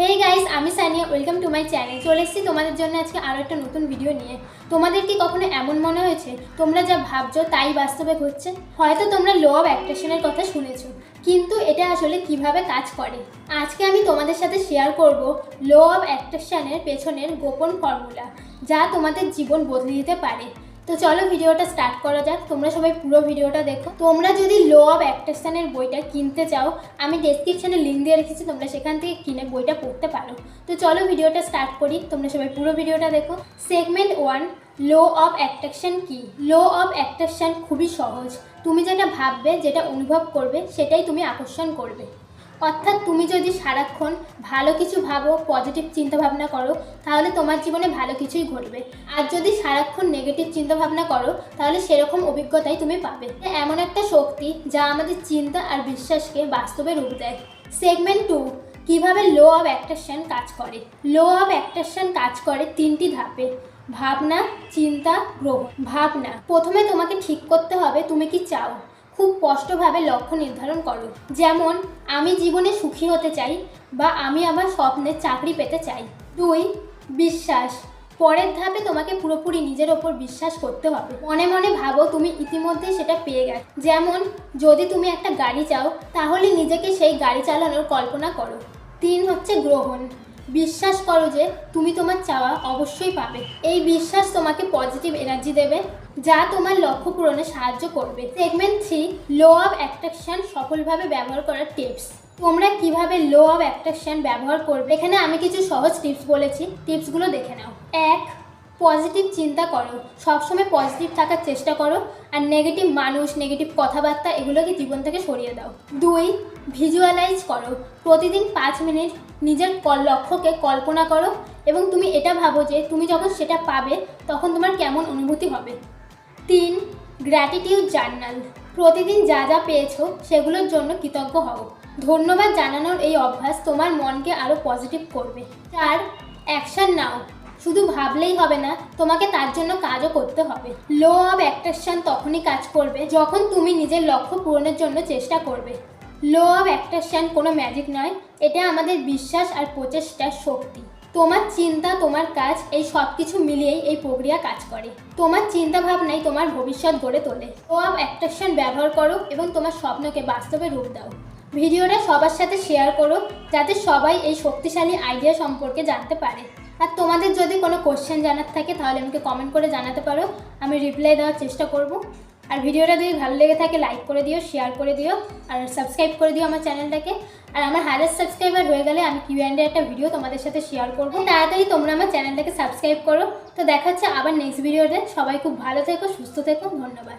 হেই guys আমি Sania welcome to my channel চলে এসেছি তোমাদের জন্য আজকে আরও একটা নতুন ভিডিও নিয়ে। তোমাদের কি কখনো এমন মনে হয়েছে? তোমরা যা ভাবছ তাই বাস্তবে ঘটছে? হয়তো তোমরা লো অফ অ্যাট্রাকশনের কথা শুনেছো, কিন্তু এটা আসলে কীভাবে কাজ করে? আজকে আমি তোমাদের সাথে শেয়ার করব লো অফ অ্যাট্রাকশনের পেছনের গোপন ফর্মুলা যা তোমাদের জীবন বদলে দিতে পারে। তো চলো ভিডিওটা স্টার্ট করা যাক। তোমরা সবাই পুরো ভিডিওটা দেখো। তোমরা যদি লো অফ অ্যাট্রাকশনের বইটা কিনতে চাও, আমি ডেসক্রিপশনে লিঙ্ক দিয়ে রেখেছি, তোমরা সেখান থেকে কিনে বইটা পড়তে পারো। তো চলো ভিডিওটা স্টার্ট করি। তোমরা সবাই পুরো ভিডিওটা দেখো। Segment one law of attraction কি? লো অফ অ্যাট্রাকশন খুবই সহজ। তুমি যেটা ভাববে, যেটা অনুভব করবে, সেটাই তুমি আকর্ষণ করবে। অর্থাৎ তুমি যদি সারাক্ষণ ভালো কিছু ভাবো পজিটিভ চিন্তাভাবনা করো, তাহলে তোমার জীবনে ভালো কিছুই ঘটবে। আর যদি সারাক্ষণ নেগেটিভ চিন্তাভাবনা করো, তাহলে সেরকম অভিজ্ঞতাই তুমি পাবে। এমন একটা শক্তি যা আমাদের চিন্তা আর বিশ্বাসকে বাস্তবে রূপ দেয়। সেগমেন্ট টু কীভাবে লো অব অ্যাট্রাকশন কাজ করে? লো অব অ্যাট্রাকশন কাজ করে তিনটি ধাপে। ভাবনা, চিন্তা, গ্রহণ। ভাবনা, প্রথমে তোমাকে ঠিক করতে হবে তুমি কি চাও। খুব স্পষ্টভাবে লক্ষ্য নির্ধারণ করো। যেমন, আমি জীবনে সুখী হতে চাই বা আমি আমার স্বপ্নের চাকরি পেতে চাই। দুই, বিশ্বাস। পরের ধাপে তোমাকে পুরোপুরি নিজের ওপর বিশ্বাস করতে হবে। মনে মনে ভাবো তুমি ইতিমধ্যে সেটা পেয়ে গেছো। যেমন, যদি তুমি একটা গাড়ি চাও, তাহলে নিজেকে সেই গাড়ি চালানোর কল্পনা করো। তিন হচ্ছে গ্রহণ। বিশ্বাস করো যে তুমি তোমার চাওয়া অবশ্যই পাবে। এই বিশ্বাস তোমাকে পজিটিভ এনার্জি দেবে, যা তোমার লক্ষ্য পূরণে সাহায্য করবে। Segment three law of attraction সফলভাবে ব্যবহার করার টিপস তোমরা কীভাবে লো অফ অ্যাট্রাকশন ব্যবহার করবে? এখানে আমি কিছু সহজ টিপস বলেছি। টিপসগুলো দেখে নাও। এক পজিটিভ চিন্তা করো। সবসময় পজিটিভ থাকার চেষ্টা করো। আর নেগেটিভ মানুষ নেগেটিভ কথাবার্তা এগুলোকে জীবন থেকে সরিয়ে দাও। দুই ভিজুয়ালাইজ করো। প্রতিদিন পাঁচ মিনিট নিজের লক্ষ্যকে কল্পনা করো এবং তুমি এটা ভাবো যে তুমি যখন সেটা পাবে তখন তোমার কেমন অনুভূতি হবে। তিন গ্র্যাটিটিউড জার্নাল প্রতিদিন যা যা পেয়েছ সেগুলোর জন্য কৃতজ্ঞ হও। ধন্যবাদ জানানোর এই অভ্যাস তোমার মনকে আরও পজিটিভ করবে। চার অ্যাকশন নাও। শুধু ভাবলেই হবে না, তোমাকে তার জন্য কাজও করতে হবে। লো অব অ্যাট্রাকশন তখনই কাজ করবে, যখন তুমি নিজের লক্ষ্য পূরণের জন্য চেষ্টা করবে। লো অব অ্যাট্রাকশন কোনো ম্যাজিক নয়, এটা আমাদের বিশ্বাস আর প্রচেষ্টার শক্তি। তোমার চিন্তা, তোমার কাজ, এই সব কিছু মিলিয়েই এই প্রক্রিয়া কাজ করে। তোমার চিন্তা ভাবনাই তোমার ভবিষ্যৎ গড়ে তোলে। লো অফ অ্যাট্রাকশন ব্যবহার করো এবং তোমার স্বপ্নকে বাস্তবে রূপ দাও। ভিডিওটা সবার সাথে শেয়ার করো, যাতে সবাই এই শক্তিশালী আইডিয়া সম্পর্কে জানতে পারে। আর তোমাদের যদি কোনো কোশ্চেন জানার থাকে, তাহলে আমাকে কমেন্ট করে জানাতে পারো। আমি রিপ্লাই দেওয়ার চেষ্টা করব। আর ভিডিওটা যদি ভালো লেগে থাকে লাইক করে দিও শেয়ার করে দিও, আর সাবস্ক্রাইব করে দিও আমার চ্যানেলটাকে আর আমার হাজার সাবস্ক্রাইবার হয়ে গেলে আমি কিউ অ্যান্ডে একটা ভিডিও তোমাদের সাথে শেয়ার করব। তাড়াতাড়ি তোমরা আমার চ্যানেলটাকে সাবস্ক্রাইব করো। তো দেখা হচ্ছে আবার নেক্সট ভিডিওতে সবাই খুব ভালো থেকো, সুস্থ থেকো, ধন্যবাদ।